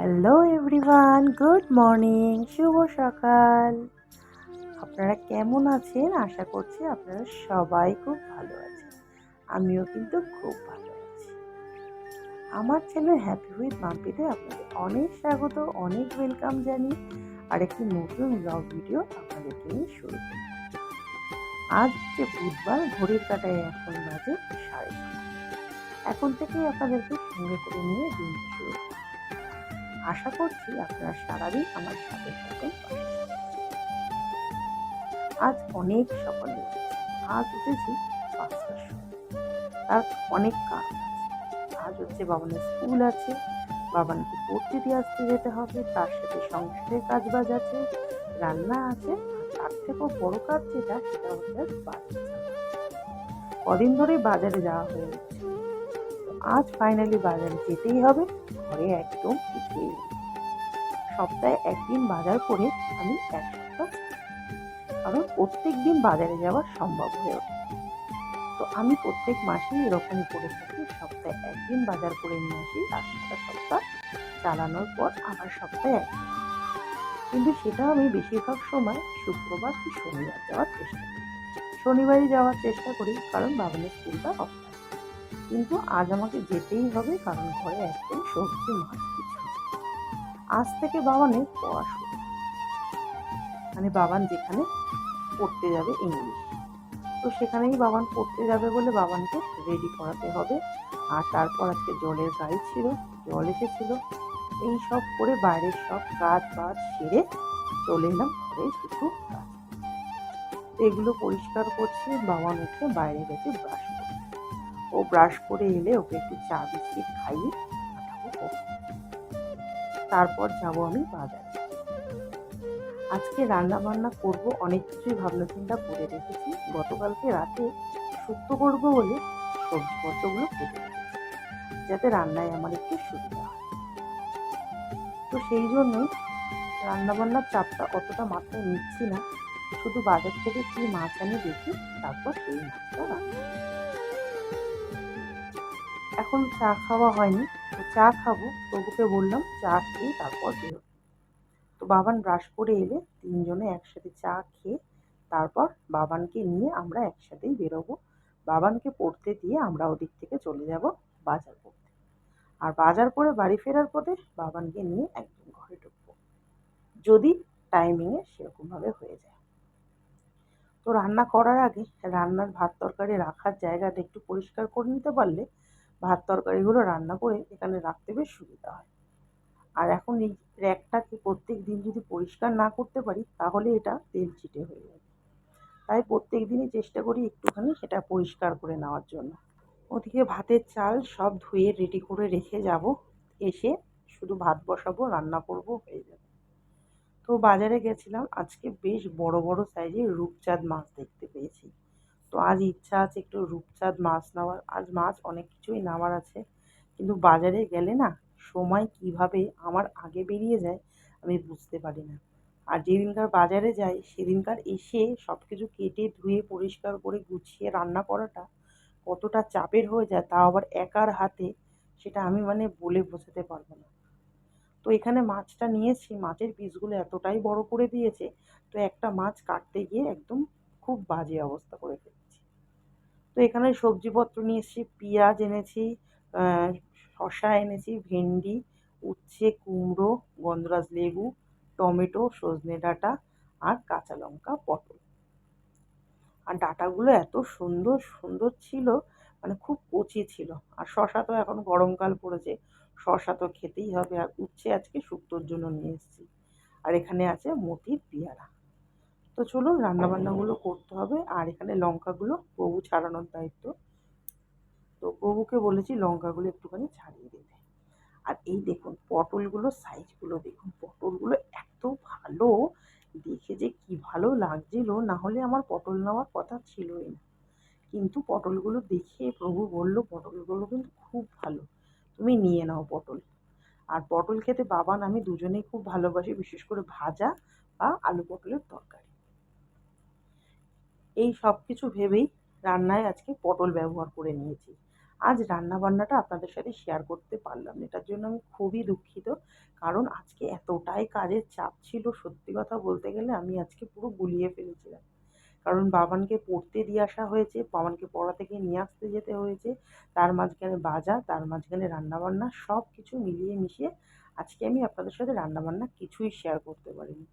Hello everyone good morning শুভ সকাল। আপনারা কেমন আছেন? আশা করছি আপনারা সবাই খুব ভালো আছেন। আমিও কিন্তু খুব ভালো আছি। আমার চ্যানেল হ্যাপি উইথ মাম্পিতে আপনাদের অনেক স্বাগত, অনেক ওয়েলকাম জানি আর একটি নতুন ব্লগ ভিডিও আপনাদেরকে নিয়ে শুরু করি আজ হচ্ছে বুধবার ঘড়ির কাটায় এখন বাজে সাড়ে। এখন থেকেই আপনাদেরকে সঙ্গে করে নিয়ে দিন শুরু। আশা করছি আপনারা সারাদিন আমার সাথে থাকবেন। আজ অনেক সকালে। আজ উঠেছি পাঁচটার সময়। তার অনেক কারণ আজ হচ্ছে বাবানের স্কুল আছে। বাবানকে পড়তে দিয়ে আসতে যেতে হবে। তার সাথে সংসারের কাজ বাজ আছে। রান্না আছে। তার থেকেও বড় কাজ যেটা, সেটা হচ্ছে বাজার কদিন ধরে বাজারে যাওয়া হয়ে আজ ফাইনালি বাজারে যেতেই হবে। ঘরে একদম সপ্তাহে একদিন বাজার করে আমি এক সপ্তাহ। কারণ প্রত্যেক দিন বাজারে যাওয়া সম্ভব হয়ে ওঠে। তো আমি প্রত্যেক মাসেই এরকম করে থাকি। সপ্তাহে একদিন বাজার করে নিয়ে আসি আর সপ্তাহ সপ্তাহ চালানোর পর আবার সপ্তাহে একদিন কিন্তু সেটা আমি বেশিরভাগ সময় শুক্রবার কি শনিবার যাওয়ার চেষ্টা করি। শনিবারই যাওয়ার চেষ্টা করি, কারণ বাবানের স্কুলটা অফ কিন্তু আজ আমাকে যেতেই হবে, কারণ ঘরে একদম সবজি, মাছ কিছু আজ থেকে বাবানের পড়া শুরু মানে বাবান যেখানে পড়তে যাবে ইংলিশ। তো সেখানেই বাবান পড়তে যাবে বলে বাবানকে রেডি করাতে হবে। আর তারপর আজকে জলের গাড়ি ছিল, জল এসেছিল। এই সব করে বাইরের সব কাজ বাজ সেরে চলে এলাম ঘরে কিছু এগুলো পরিষ্কার করছি, বাবান উঠে বাইরে গেছে ব্রাশ ও ব্রাশ করে এলে ওকে একটু চা বিস্কিট খাইয়ে পাঠাবো। তারপর যাব আমি বাজারে। আজকে রান্না বান্না করব, অনেক কিছুই ভাবনা চিন্তা করে রেখেছি। গতকালকে রাতে শুক্তো করব বলে সবজিপত্রগুলো কেটে যাতে রান্নায় আমার একটু সুবিধা হয়। তো সেই জন্যই রান্নাবান্নার চাপটা অতটা মাথায় নিচ্ছি না, শুধু বাজার থেকে কি মাছ আনি দেখি, তারপর সেই মাছটা রান্না। এখন চা খাওয়া হয়নি, তো চা খাব। প্রভুকে বললাম, চা খেয়ে তারপর বেরো তো বাবান ব্রাশ করে এলে তিনজনে একসাথে চা খেয়ে তারপর বাবানকে নিয়ে আমরা একসাথেই বেরোবো। বাবানকে পড়তে দিয়ে আমরা ওদিক থেকে চলে যাব বাজার করতে। আর বাজার করে বাড়ি ফেরার পথে বাবানকে নিয়ে একদম ঘরে ঢুকবো। যদি টাইমিংয়ে সেরকমভাবে হয়ে যায়। তো রান্না করার আগে রান্নার ভাত তরকারি রাখার জায়গাটা একটু পরিষ্কার করে নিতে পারলে ভাত তরকারিগুলো রান্না করে এখানে রাখতে বেশ সুবিধা হয়। আর এখন এই র্যাকটাকে প্রত্যেক দিন যদি পরিষ্কার না করতে পারি, তাহলে এটা তেল চিটে হয়ে যাবে। তাই প্রত্যেক দিনই চেষ্টা করি একটুখানি সেটা পরিষ্কার করে নেওয়ার জন্য। ওদিকে ভাতের চাল সব ধুয়ে রেডি করে রেখে যাব। এসে শুধু ভাত বসাবো, রান্না করব, হয়ে যাবে। তো বাজারে গেছিলাম, আজকে বেশ বড় বড় সাইজের রূপচাঁদ মাছ দেখতে পেয়েছি। তো আজ ইচ্ছা আছে একটু রূপচাঁদ মাছ নেওয়ার। আজ মাছ অনেক কিছুই নেওয়ার আছে, কিন্তু বাজারে গেলে না সময় কীভাবে আমার আগে বেরিয়ে যায় আমি বুঝতে পারি না। আর যেদিনকার বাজারে যাই, সেদিনকার এসে সব কিছু কেটে ধুয়ে, পরিষ্কার করে গুছিয়ে রান্না করাটা কতটা চাপের হয়ে যায় তা আবার একার হাতে, সেটা আমি মানে বলে বোঝাতে পারব না। তো এখানে মাছটা নিয়েছি, মাছের পিসগুলো এতটাই বড় করে দিয়েছে, তো একটা মাছ কাটতে গিয়ে একদম খুব বাজে অবস্থা করে ফেলেছি। তো এখানে সবজিপত্র নিয়ে এসেছি, পেঁয়াজ এনেছি শসা এনেছি, ভেন্ডি, উচ্ছে, কুমড়ো, গন্ধরাজ লেবু, টমেটো, সজনে ডাঁটা আর কাঁচা লঙ্কা, পটল। আর ডাঁটাগুলো এত সুন্দর সুন্দর ছিল মানে খুব কচি ছিল। আর শশা তো এখন গরমকাল পড়েছে শশা তো খেতেই হবে। আর উচ্ছে আজকে শুক্তোর জন্য নিয়ে এসেছি। আর এখানে আছে মতির পেয়ারা। তো চলুন রান্নাবান্নাগুলো করতে হবে। আর এখানে লঙ্কাগুলো প্রভু ছাড়ানোর দায়িত্ব। তো প্রভুকে বলেছি লঙ্কাগুলো একটুখানি ছাড়িয়ে দেবে আর এই দেখুন পটলগুলো সাইজগুলো দেখুন, পটলগুলো এত ভালো! দেখে যে কি ভালো লাগছিল, না হলে আমার পটল নেওয়ার কথা ছিলই না। কিন্তু পটলগুলো দেখে প্রভু বলল, পটলগুলো কিন্তু খুব ভালো। তুমি নিয়ে নাও পটল। আর পটল খেতে বাবান আমি দুজনেই খুব ভালোবাসি, বিশেষ করে ভাজা বা আলু পটলের তরকারি। এই সব কিছু ভেবেই রান্নায় আজকে পটল ব্যবহার করে নিয়েছি। আজ রান্নাবান্নাটা আপনাদের সাথে শেয়ার করতে পারলাম এটার জন্য আমি খুবই দুঃখিত, কারণ আজকে এতটাই কাজের চাপ ছিল, সত্যি কথা বলতে গেলে আমি আজকে পুরো গুলিয়ে ফেলেছিলাম। কারণ বাবানকে পড়তে দিয়ে আসা হয়েছে, বাবানকে পড়া থেকে নিয়ে আসতে যেতে হয়েছে, তার মাঝখানে বাজার, তার মাঝখানে রান্নাবান্না সব কিছু মিলিয়ে মিশিয়ে আজকে আমি আপনাদের সাথে রান্নাবান্না কিছুই শেয়ার করতে পারিনি।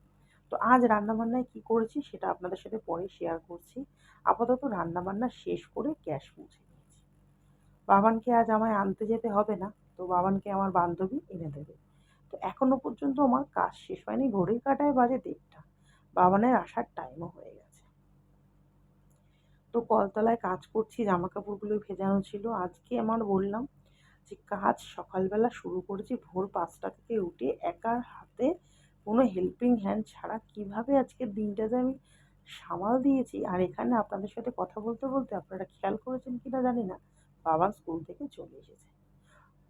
তো আজ রান্নাবান্নায় কী করেছি সেটা আপনাদের সাথে পরে শেয়ার করছি। আপাতত রান্নাবান্না শেষ করে গ্যাস মুছে নিয়েছি বাবানকে আজ আমায় আনতে যেতে হবে না, তো বাবানকে আমার বান্ধবী এনে দেবে। তো এখনও পর্যন্ত আমার কাজ শেষ হয়নি, ঘড়ির কাটায় বাজে দেড়টা। বাবানের আসার টাইমও হয়ে গেছে। তো কলতলায় কাজ করছি জামা কাপড়গুলো ভেজানো ছিল। আজকে আমার বললাম যে কাজ সকালবেলা শুরু করেছি, ভোর পাঁচটা থেকে উঠে একার হাতে কোনো হেল্পিং হ্যান্ড ছাড়া কীভাবে আজকের দিনটাতে আমি সামাল দিয়েছি? আর এখানে আপনাদের সাথে কথা বলতে বলতে আপনারা খেয়াল করেছেন কি না জানি না। বাবান স্কুল থেকে চলে এসেছে।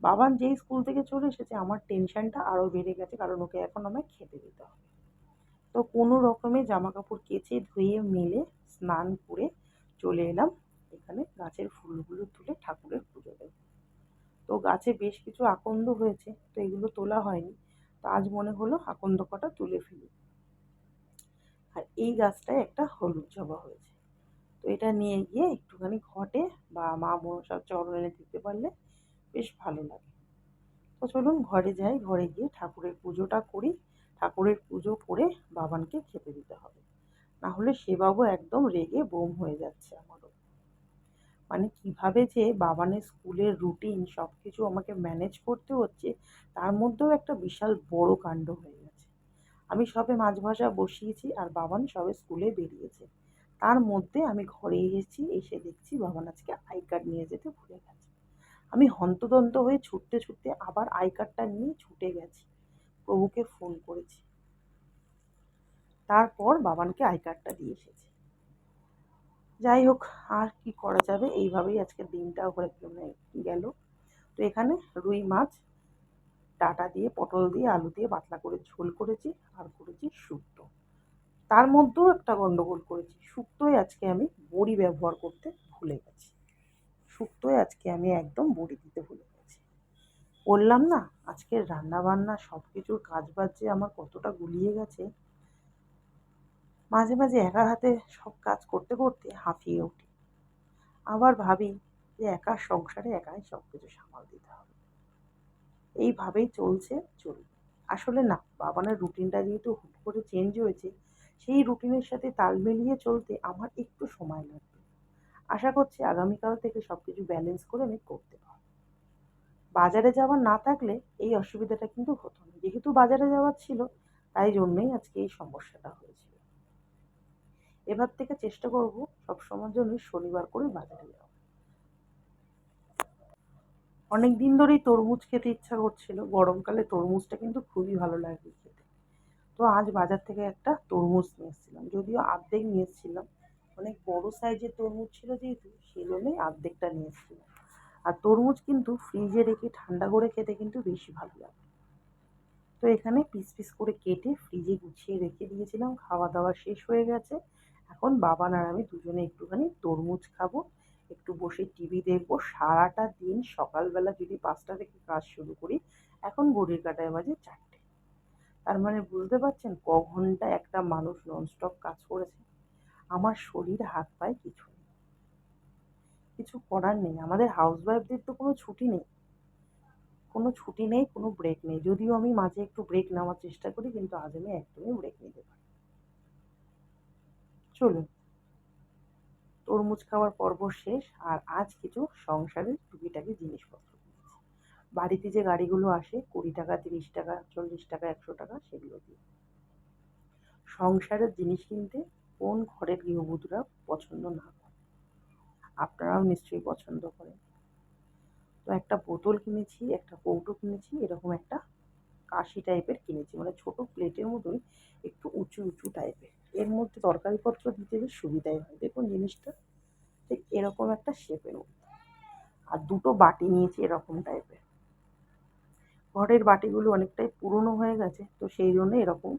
বাবান যেই স্কুল থেকে চলে এসেছে, আমার টেনশনটা আরও বেড়ে গেছে, কারণ ওকে এখন আমায় খেতে দিতে হবে। তো কোনো রকমে জামা কাপড় কেচে, ধুয়ে, মেলে, স্নান করে চলে এলাম। এখানে গাছের ফুলগুলো তুলে ঠাকুরের পুজো দেব। তো গাছে বেশ কিছু আকন্দ হয়েছে, তো এগুলো তোলা হয়নি। তো আজ মনে হলো আকন্দ কটা তুলে ফেলি। আর এই গাছটায় একটা হলুদ জবা হয়েছে। তো এটা নিয়ে গিয়ে একটুখানি ঘটে বা মা মনসার চরণে দিতে পারলে বেশ ভালো লাগে। তো চলুন ঘরে যাই, ঘরে গিয়ে ঠাকুরের পুজোটা করি। ঠাকুরের পুজো করে বাবানকে খেতে দিতে হবে। না হলে সে বাবু একদম রেগে বোম হয়ে যাচ্ছে আমারও মানে কীভাবে যে বাবানের স্কুলের রুটিন সব কিছু আমাকে ম্যানেজ করতে হচ্ছে, তার মধ্যেও একটা বিশাল বড় কাণ্ড হয়ে গেছে। আমি সবে মাছ ভাজা বসিয়েছি আর বাবান সবে স্কুলে বেরিয়েছে। তার মধ্যে আমি ঘরে এসেছি, এসে দেখছি বাবান আজকে আই কার্ড নিয়ে যেতে ভুলে গেছে। আমি হন্তদন্ত হয়ে ছুটতে ছুটতে আবার আই কার্ডটা নিয়ে ছুটে গেছি। প্রভুকে ফোন করেছি। তারপর বাবানকে আই কার্ডটা দিয়ে এসেছি। যাই হোক, আর কি করা যাবে? এইভাবেই আজকের দিনটা ওখানে গেল। তো এখানে রুই মাছ, ডাটা দিয়ে, পটল দিয়ে, আলু দিয়ে, পাতলা করে ঝোল করেছি আর করেছি শুক্তো। তার মধ্যেও একটা গন্ডগোল করেছি। শুক্তোয় আজকে আমি বড়ি ব্যবহার করতে ভুলে গেছি। শুক্তোয় আজকে আমি একদম বড়ি দিতে ভুলে গেছি। বললাম না, আজকের রান্না বান্না সব কিছুর কাজ বাজ যে আমার কতটা গুলিয়ে গেছে মাঝে মাঝে একার হাতে সব কাজ করতে করতে হাঁফিয়ে উঠি। আবার ভাবি যে একার সংসারে একাই সব কিছু সামাল দিতে হবে। এইভাবেই চলছে চলবে আসলে না, বাবানের রুটিনটা যেহেতু হুট করে চেঞ্জ হয়েছে, সেই রুটিনের সাথে তাল মিলিয়ে চলতে আমার একটু সময় লাগবে। আশা করছি আগামীকাল থেকে সব কিছু ব্যালেন্স করে আমি করতে পারব। বাজারে যাওয়ার না থাকলে এই অসুবিধাটা কিন্তু হতো না। যেহেতু বাজারে যাওয়ার ছিল, তাই জন্যই আজকে এই সমস্যাটা হয়েছিল। এবার থেকে চেষ্টা করব সবসময়ের জন্য শনিবার করে বাজারে যাওয়া অনেক দিন ধরেই তরমুজ খেতে ইচ্ছা করছিল, গরমকালে তরমুজটা কিন্তু খুবই ভালো লাগে খেতে। তো আজ বাজার থেকে একটা তরমুজ নিয়ে এসেছিলাম, যদিও আর্ধেক নিয়ে এসেছিলাম। অনেক বড় সাইজের তরমুজ ছিল যেহেতু সেই জন্যই আর্ধেকটা নিয়ে এসেছিলাম। আর তরমুজ কিন্তু ফ্রিজে রেখে ঠান্ডা করে খেতে কিন্তু বেশি ভালো লাগে। তো এখানে পিস পিস করে কেটে ফ্রিজে গুছিয়ে রেখে দিয়েছিলাম, খাওয়া দাওয়া শেষ হয়ে গেছে। এখন বাবান আর আমি দুজনে একটুখানি তরমুজ খাব, একটু বসে টিভি দেখব। সারাটা দিন সকালবেলা যদি পাঁচটা থেকে কাজ শুরু করি, এখন ঘড়ির কাটায় বাজে চারটে। তার মানে বুঝতে পারছেন ক ঘণ্টা একটা মানুষ ননস্টপ কাজ করেছে? আমার শরীর, হাত পায়ে কিছু নেই। কিছু করার নেই। আমাদের হাউস ওয়াইফদের তো কোনো ছুটি নেই। কোনো ছুটি নেই, কোনো ব্রেক নেই। যদিও আমি মাঝে একটু ব্রেক নেওয়ার চেষ্টা করি, কিন্তু আজ আমি একদমই ব্রেক নিতে পারি চলুন তরমুজ খাওয়ার পর্ব শেষ আর আজ কিছু সংসারের টুকিটাকি জিনিসপত্র বাড়িতে যে গাড়িগুলো আসে, কুড়ি টাকা, তিরিশ টাকা, চল্লিশ টাকা, একশো টাকা, সেগুলো দিয়ে। সংসারের জিনিস কিনতে কোন ঘরের গৃহবধূরা পছন্দ না করে? আপনারাও নিশ্চয়ই পছন্দ করেন। তো একটা বোতল কিনেছি, একটা কৌটো কিনেছি, এরকম একটা কাশি টাইপের কিনেছি। মানে ছোট প্লেটের মতোই একটু উঁচু উঁচু টাইপের এর মধ্যে তরকারিপত্র দিতে বেশ সুবিধাই হয়। দেখুন জিনিসটা ঠিক এরকম একটা শেপের মধ্যে। আর দুটো বাটি নিয়েছি এরকম টাইপের ঘরের বাটিগুলো অনেকটাই পুরনো হয়ে গেছে, তো সেই জন্য এরকম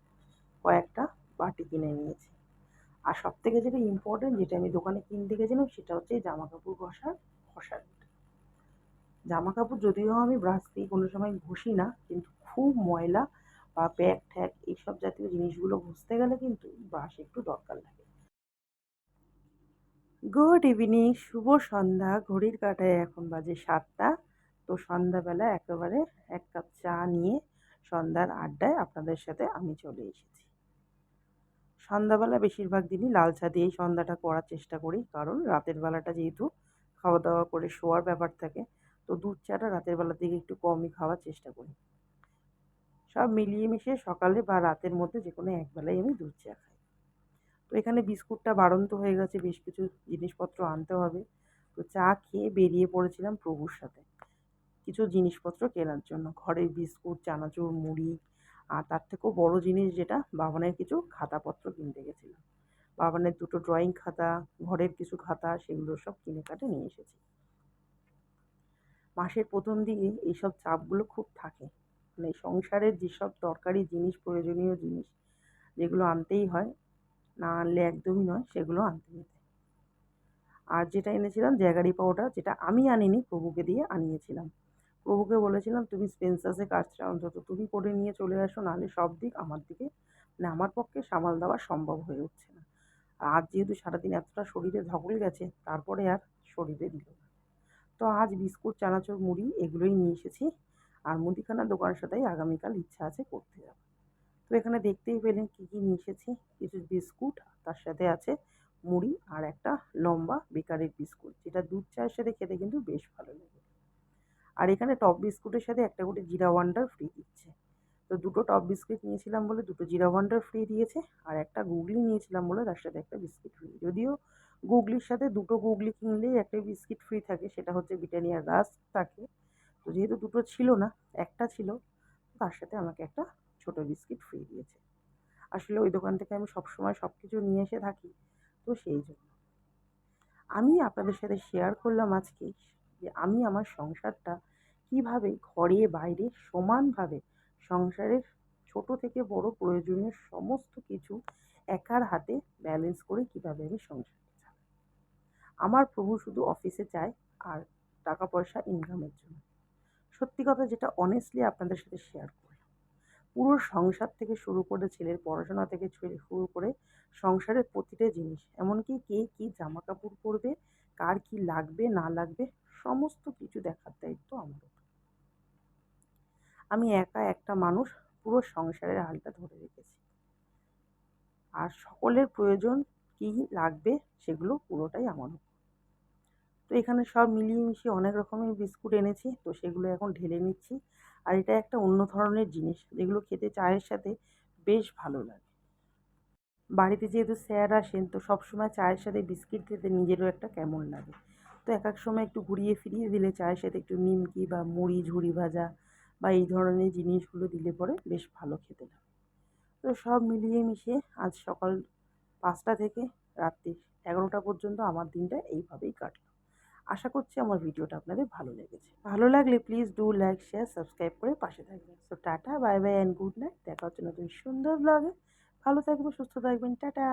কয়েকটা বাটি কিনে নিয়েছি। আর সব থেকে যেটা ইম্পর্টেন্ট যেটা আমি দোকানে কিনতে গেছিলাম, সেটা হচ্ছে জামা কাপড় ঘষার ঘষার জামা কাপড় যদিও আমি ব্রাশ দিয়ে কোনো সময় ঘষি না, কিন্তু খুব ময়লা বা ব্যাগ ঠ্যাগ এইসব জাতীয় জিনিসগুলো ঘষতে গেলে কিন্তু বাস একটু দরকার লাগে। গুড ইভিনিং শুভ সন্ধ্যা। ঘড়ির কাটায় এখন বাজে সাতটা। তো সন্ধ্যাবেলা একেবারে এক কাপ চা নিয়ে সন্ধ্যার আড্ডায় আপনাদের সাথে আমি চলে এসেছি। সন্ধ্যাবেলা বেশিরভাগ দিনই লাল চা দিয়েই সন্ধ্যাটা করার চেষ্টা করি। কারণ রাতের বেলাটা যেহেতু খাওয়া দাওয়া করে শোয়ার ব্যাপার থাকে, তো দুধ চাটা রাতের বেলার দিকে একটু কমই খাওয়ার চেষ্টা করি। সব মিলিয়ে মিশিয়ে সকালে বা রাতের মধ্যে যে কোনো একবেলায় আমি দুধ চা খাই। তো এখানে বিস্কুটটা বাড়ন্ত হয়ে গেছে, বেশ কিছু জিনিসপত্র আনতে হবে। তো চা খেয়ে বেরিয়ে পড়েছিলাম প্রভুর সাথে। কিছু জিনিসপত্র কেনার জন্য, ঘরের বিস্কুট, চানাচুর, মুড়ি, আর তার থেকেও বড় জিনিস যেটা, বাবানের কিছু খাতাপত্র কিনতে গেছিলাম। বাবানের দুটো ড্রয়িং খাতা, ঘরের কিছু খাতা, সেগুলো সব কিনে কাটে নিয়ে এসেছি। মাসের প্রথম দিকে এইসব চাপগুলো খুব থাকে। মানে সংসারের যেসব দরকারি জিনিস, প্রয়োজনীয় জিনিস যেগুলো আনতেই হয়, না আনলে একদমই নয়, সেগুলো আনতে যেতে আর যেটা এনেছিলাম, জ্যাগারি পাউডার, যেটা আমি আনিনি, প্রভুকে দিয়ে আনিয়েছিলাম। প্রভুকে বলেছিলাম, তুমি স্পেন্সাসে কাজটা অন্তত তুমি করে নিয়ে চলে আসো, নাহলে সব দিক আমার দিকে মানে আমার পক্ষে সামাল দেওয়া সম্ভব হয়ে উঠছে না। আর আজ যেহেতু সারাদিন এতটা শরীরে ধকল গেছে, তারপরে আর শরীরে দিল তো আজ বিস্কুট, চানাচুর, মুড়ি, এগুলোই নিয়ে এসেছি। আর মুদিখানার দোকানের সাথেই আগামীকাল ইচ্ছা আছে করতে যাব তো এখানে দেখতেই পেলেন কী কী নিয়ে এসেছি। কিছু বিস্কুট তার সাথে আছে মুড়ি আর একটা লম্বা বেকারের বিস্কুট, যেটা দুধ চায়ের সাথে খেতে কিন্তু বেশ ভালো লাগে। আর এখানে টপ বিস্কুটের সাথে একটা করে জিরা ওয়ান্ডার ফ্রি দিচ্ছে। তো দুটো টপ বিস্কিট নিয়েছিলাম বলে দুটো জিরা ওয়ান্ডার ফ্রি দিয়েছে, আর একটা গুগলি নিয়েছিলাম বলে তার সাথে একটা বিস্কিট ফ্রি। যদিও গুগলির সাথে দুটো গুগলি কিনলেই একটা বিস্কিট ফ্রি থাকে, সেটা হচ্ছে ব্রিটানিয়া রাস্ক থাকে তো যেহেতু দুটো ছিল না, একটা ছিল, তার সাথে আমাকে একটা ছোটো বিস্কিট ফ্রি দিয়েছে। আসলে ওই দোকান থেকে আমি সবসময় সব কিছু নিয়ে এসে থাকি, তো সেই জন্য। আমি আপনাদের সাথে শেয়ার করলাম আজকে যে আমি আমার সংসারটা কীভাবে ঘরে বাইরে সমানভাবে সংসারের ছোট থেকে বড় প্রয়োজনীয় সমস্ত কিছু একার হাতে ব্যালেন্স করে কীভাবে আমি চালাই। আমার প্রভু শুধু অফিসে যায় আর টাকা পয়সা ইনকামের জন্য। সত্যি কথা যেটা অনেস্টলি আপনাদের সাথে শেয়ার করলাম। পুরো সংসার থেকে শুরু করে ছেলের পড়াশোনা থেকে শুরু করে সংসারের প্রতিটা জিনিস, এমনকি কে কী জামা কাপড় পরবে, কার কী লাগবে, না লাগবে, সমস্ত কিছু দেখার দায়িত্ব আমার আমি একা একটা মানুষ পুরো সংসারের হালটা ধরে রেখেছি। আর সকলের প্রয়োজন কী লাগবে, সেগুলো পুরোটাই আমার তো এখানে সব মিলিয়ে মিশিয়ে অনেক রকমের বিস্কুট এনেছি, তো সেগুলো এখন ঢেলে নিচ্ছি। আর এটা একটা অন্য ধরনের জিনিস, যেগুলো খেতে চায়ের সাথে বেশ ভালো লাগে। বাড়িতে যেহেতু স্যার আসেন, তো সবসময় চায়ের সাথে বিস্কিট খেতে নিজেরও একটা কেমন লাগে। তো এক এক সময় একটু ঘুরিয়ে ফিরিয়ে দিলে চায়ের সাথে একটু নিমকি বা মুড়ি, ঝুড়ি ভাজা বা এই ধরনের জিনিসগুলো দিলে পরে বেশ ভালো খেতে লাগে। তো সব মিলিয়ে মিশিয়ে আজ সকাল পাঁচটা থেকে রাত্রি এগারোটা পর্যন্ত আমার দিনটা এইভাবেই কাটলো। আশা করছি আমার ভিডিওটা আপনাদের ভালো লেগেছে। ভালো লাগলে please do like share subscribe করে পাশে থাকবেন। So tata bye bye and good night দেখা হচ্ছে নতুন সুন্দর ব্লগে ভালো থাকবেন, সুস্থ থাকবেন। টাটা!